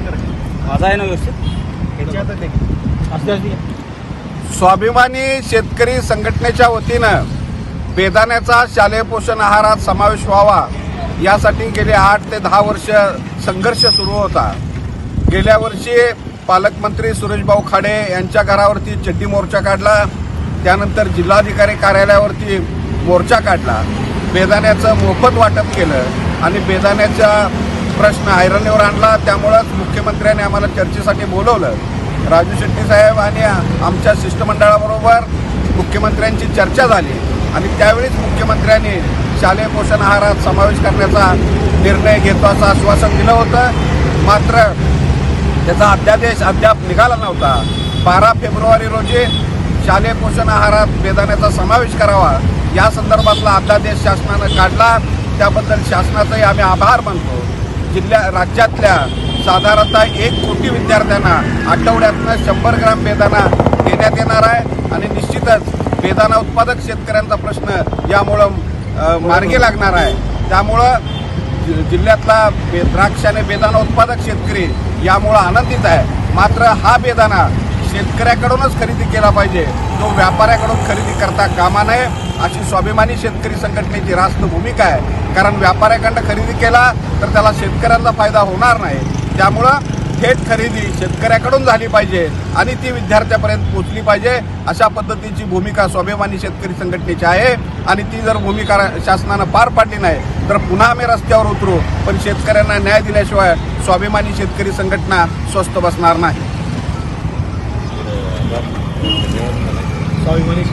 माझा आहे ना व्यवस्थित? स्वाभिमानी शेतकरी संघटनेच्या वतीनं बेदाण्याचा शालेय पोषण आहारात समावेश व्हावा. यासाठी गेले आठ ते दहा वर्ष संघर्ष सुरू होता. गेल्या वर्षी पालकमंत्री सुरेशभाऊ खाडे यांच्या घरावरती चड्डी मोर्चा काढला. त्यानंतर जिल्हाधिकारी कार्यालयावरती मोर्चा काढला. बेदाण्याचं मोफत वाटप केलं आणि बेदाण्याचा प्रश्न ऐरणीवर आणला. त्यामुळंच मुख्यमंत्र्यांनी आम्हाला चर्चेसाठी बोलवलं. राजू शेट्टी साहेब आणि आमच्या शिष्टमंडळाबरोबर मुख्यमंत्र्यांची चर्चा झाली. आणि त्यावेळीच मुख्यमंत्र्यांनी शालेय पोषण आहारात समावेश करण्याचा निर्णय घेतो असं आश्वासन दिलं होतं. मात्र त्याचा अध्यादेश अद्याप निघाला नव्हता. बारा फेब्रुवारी रोजी शालेय पोषण आहारात बेदाण्याचा समावेश करावा या संदर्भातला अध्यादेश शासनानं काढला. त्याबद्दल शासनाचाही आम्ही आभार मानतो. जिल्ह्या राज्यातल्या साधारणतः एक कोटी विद्यार्थ्यांना आठवड्यातनं शंभर ग्राम बेदाना देण्यात येणार आहे. आणि निश्चितच बेदाना उत्पादक शेतकऱ्यांचा प्रश्न यामुळं मार्गी लागणार आहे. त्यामुळं जि- जिल्ह्यातला बे द्राक्ष आणि बेदाना उत्पादक शेतकरी यामुळं आनंदित आहे. मात्र हा बेदाना शेतकऱ्याकडूनच खरेदी केला पाहिजे. तो व्यापाऱ्याकडून खरेदी करता कामा नये अशी स्वाभिमानी शेतकरी संघटनेची रास्त भूमिका आहे. कारण व्यापाऱ्याकडनं खरेदी केला तर त्याला शेतकऱ्यांचा फायदा होणार नाही. त्यामुळं थेट खरेदी शेतकऱ्याकडून झाली पाहिजे आणि ती विद्यार्थ्यापर्यंत पोचली पाहिजे अशा पद्धतीची भूमिका स्वाभिमानी शेतकरी संघटनेची आहे. आणि ती जर भूमिका शासनानं पार पाडली नाही तर पुन्हा आम्ही रस्त्यावर उतरू. पण शेतकऱ्यांना न्याय दिल्याशिवाय स्वाभिमानी शेतकरी संघटना स्वस्त बसणार नाही. स्वाभिमानी